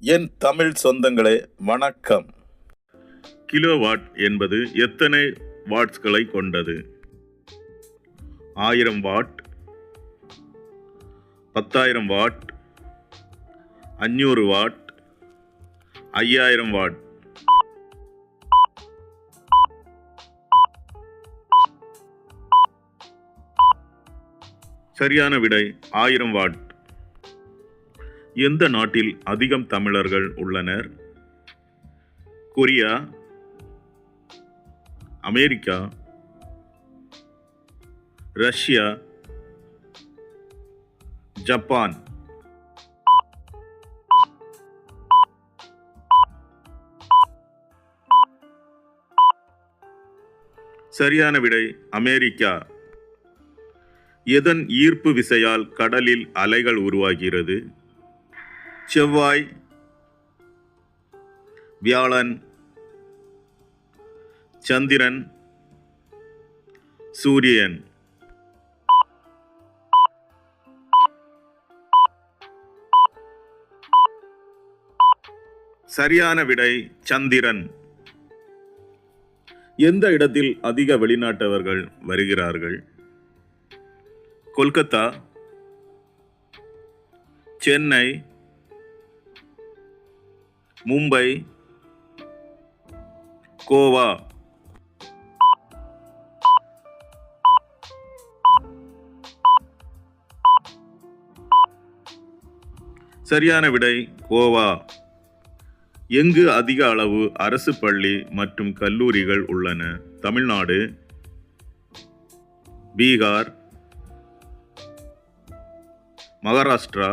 என் தமிழ் சொந்தங்களே வணக்கம். கிலோவாட் என்பது எத்தனை வாட்ஸ்களை கொண்டது? ஆயிரம் வாட் பத்தாயிரம் வாட் அஞ்சூறு வாட் ஐயாயிரம் வாட். சரியான விடை ஆயிரம் வாட். எந்த நாட்டில் அதிகம் தமிழர்கள் உள்ளனர்? Korea America Russia Japan. சரியான விடை அமெரிக்கா. எதன் ஈர்ப்பு விசையால் கடலில் அலைகள் உருவாகிறது? செவ்வாய் வியாழன் சந்திரன் சூரியன். சரியான விடை சந்திரன். எந்த இடத்தில் அதிக வெளிநாட்டவர்கள் வருகிறார்கள்? கொல்கத்தா சென்னை மும்பை கோவா. சரியான விடை கோவா. எங்கு அதிக அளவு அரசு பள்ளி மற்றும் கல்லூரிகள் உள்ளன? தமிழ்நாடு பீகார் மகாராஷ்டிரா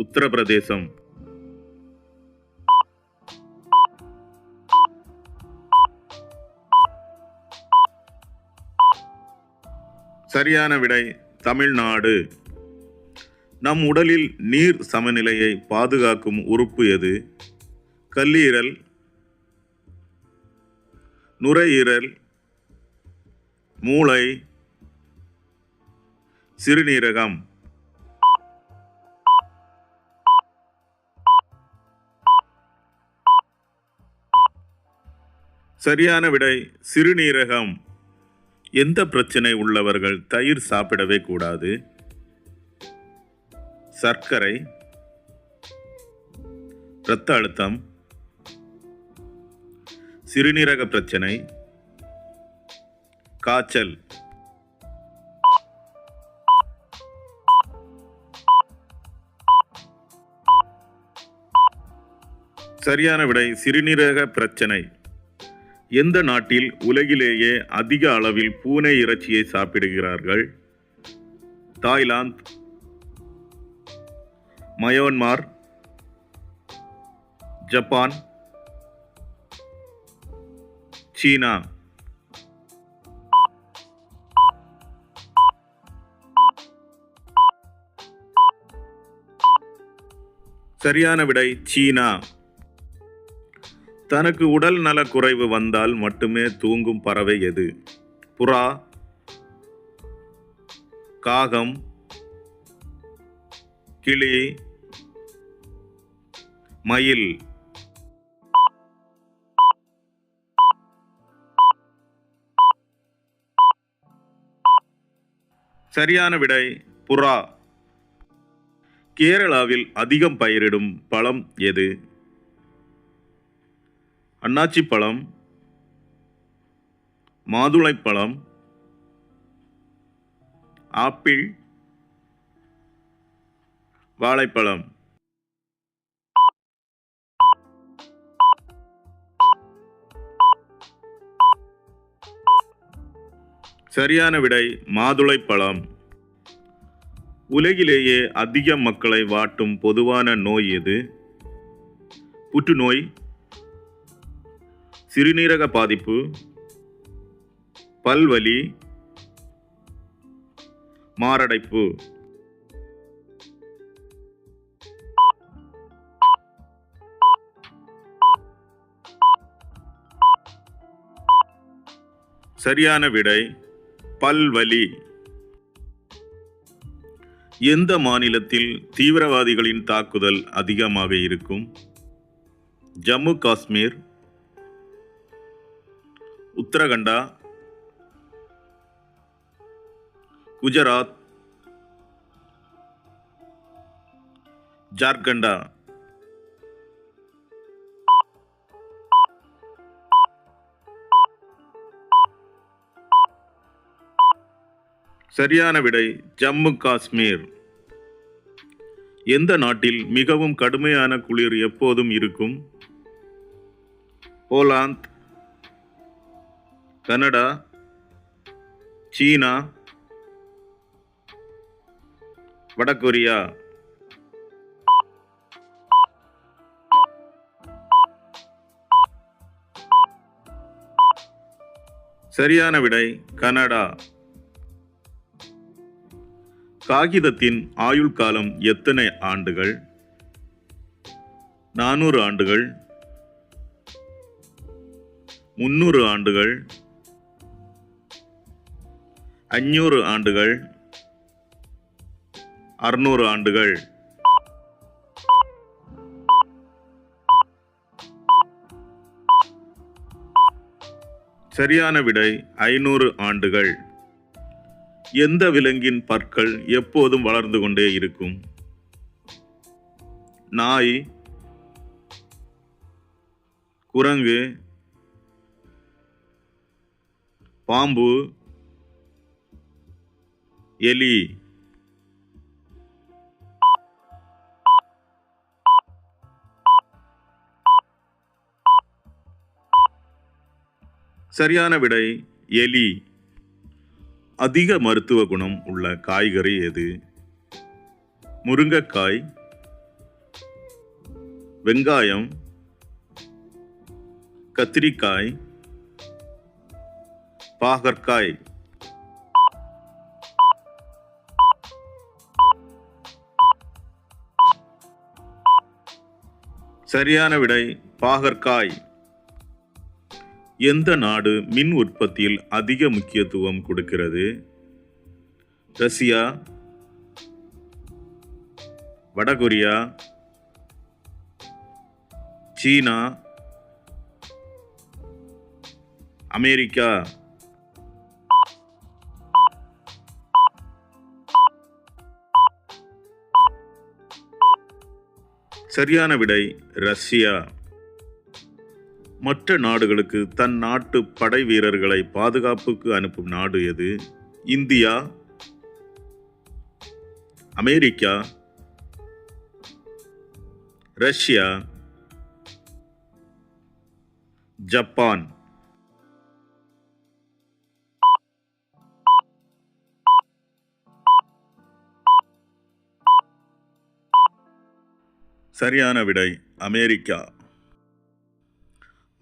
உத்தரப்பிரதேசம். சரியான விடை தமிழ்நாடு. நம் உடலில் நீர் சமநிலையை பாதுகாக்கும் உறுப்பு எது? கல்லீரல் நுரையீரல் மூளை சிறுநீரகம். சரியான விடை சிறுநீரகம். எந்த பிரச்சனை உள்ளவர்கள் தயிர் சாப்பிடவே கூடாது? சர்க்கரை. இரத்த அழுத்தம். சிறுநீரக பிரச்சனை. காய்ச்சல். சரியான விடை சிறுநீரக பிரச்சனை. எந்த நாட்டில் உலகிலேயே அதிக அளவில் பூனை இறைச்சியை சாப்பிடுகிறார்கள்? தாய்லாந்து. மயோன்மார். ஜப்பான். சீனா. சரியான விடை சீனா. தனக்கு உடல் நலக்குறைவு வந்தால் மட்டுமே தூங்கும் பறவை எது? புறா காகம் கிளி மயில். சரியான விடை புறா. கேரளாவில் அதிகம் பயிரிடும் பழம் எது? அன்னாச்சி பழம் மாதுளைப்பழம் ஆப்பிள் வாழைப்பழம். சரியான விடை மாதுளைப்பழம் உலகிலேயே அதிக மக்களை வாட்டும் பொதுவான நோய் எது? புற்றுநோய் சிறுநீரக பாதிப்பு பல்வலி மாரடைப்பு. சரியான விடை பல்வலி. எந்த மாநிலத்தில் தீவிரவாதிகளின் தாக்குதல் அதிகமாக இருக்கும்? ஜம்மு காஷ்மீர் உத்தரகண்டா குஜராத் ஜார்க்கண்டா. சரியான விடை ஜம்மு காஷ்மீர். எந்த நாட்டில் மிகவும் கடுமையான குளிர் எப்போதும் இருக்கும்? போலாந்த் கனடா சீனா வடகொரியா. சரியான விடை கனடா. காகிதத்தின் ஆயுள் காலம் எத்தனை ஆண்டுகள்? நானூறு ஆண்டுகள். முன்னூறு ஆண்டுகள். அஞ்சூறு ஆண்டுகள். அறுநூறு ஆண்டுகள். சரியான விடை ஐநூறு ஆண்டுகள். எந்த விலங்கின் பற்கள் எப்போதும் வளர்ந்து கொண்டே இருக்கும்? நாய் குரங்கு பாம்பு எலி. சரியான விடை எலி. அதிக மருத்துவ குணம் உள்ள காய்கறி எது? முருங்கைக்காய் வெங்காயம் கத்திரிக்காய் பாகற்காய். சரியான விடை பாகற்காய். எந்த நாடு மின் உற்பத்தியில் அதிக முக்கியத்துவம் கொடுக்கிறது? ரஷ்யா வடகொரியா சீனா அமெரிக்கா. சரியான விடை ரஷ்யா. மற்ற நாடுகளுக்கு தன் நாட்டு படை வீரர்களை பாதுகாப்புக்கு அனுப்பும் நாடு எது? இந்தியா. அமெரிக்கா. ரஷ்யா. ஜப்பான். சரியான விடை அமெரிக்கா.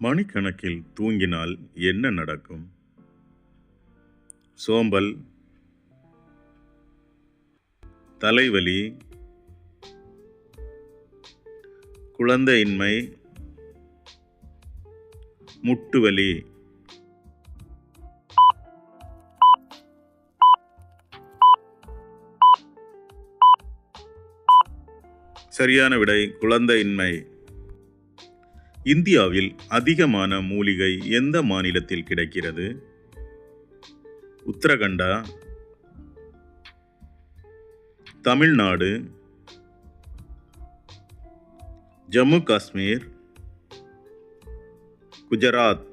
மணிக்கணக்கில் தூங்கினால் என்ன நடக்கும்? சோம்பல். தலைவலி. குழந்தையின்மை. முட்டுவலி. சரியான விடை குழந்தையின்மை. இந்தியாவில் அதிகமான மூலிகை எந்த மாநிலத்தில் கிடைக்கிறது? உத்தரகண்டா தமிழ்நாடு ஜம்மு காஷ்மீர் குஜராத்.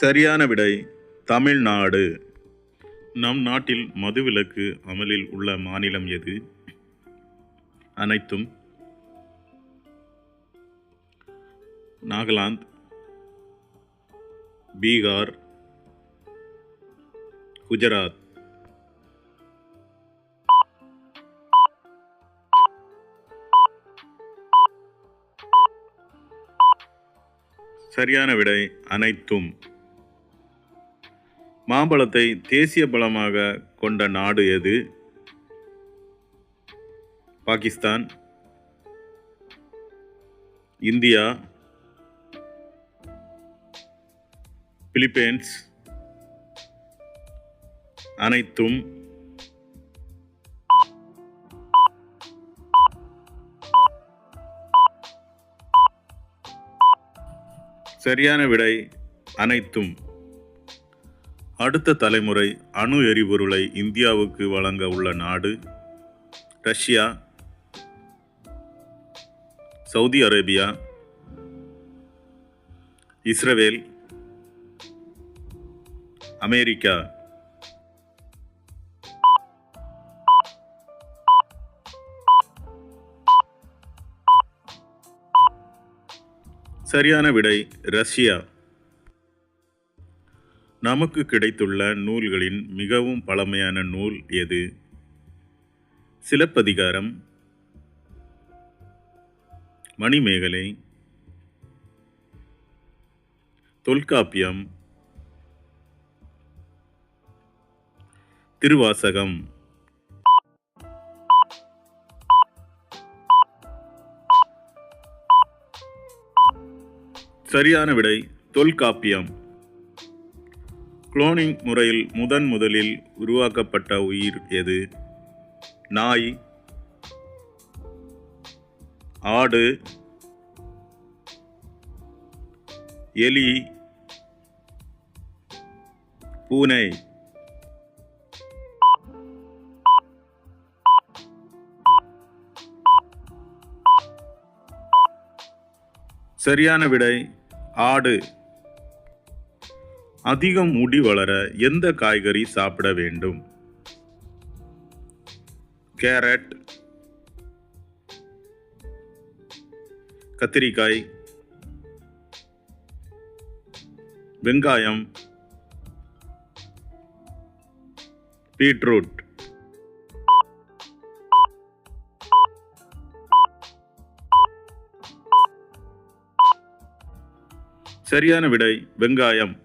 சரியான விடை தமிழ்நாடு. நம் நாட்டில் மதுவிலக்கு அமலில் உள்ள மாநிலம் எது? அனைத்தும் நாகாலாந்து பீகார் குஜராத். சரியான விடை அனைத்தும் மாம்பழத்தை தேசிய பழமாக கொண்ட நாடு எது? பாகிஸ்தான் இந்தியா பிலிப்பைன்ஸ் அனைத்தும் சரியான விடை அனைத்தும். அடுத்த தலைமுறை அணு எரிபொருளை இந்தியாவுக்கு வழங்க உள்ள நாடு Russia Saudi Arabia Israel America. சரியான விடை ரஷ்யா. நமக்கு கிடைத்துள்ள நூல்களின் மிகவும் பழமையான நூல் எது? சிலப்பதிகாரம். மணிமேகலை. தொல்காப்பியம். திருவாசகம். சரியான விடை தொல்காப்பியம். குளோனிங் முறையில் முதன் முதலில் உருவாக்கப்பட்ட உயிர் எது? நாய் ஆடு எலி பூனை. சரியான விடை ஆடு. அதிகம் முடி வளர எந்த காய்கறி சாப்பிட வேண்டும்? கேரட் கத்திரிக்காய் வெங்காயம் பீட்ரூட். சரியான விடை வெங்காயம்.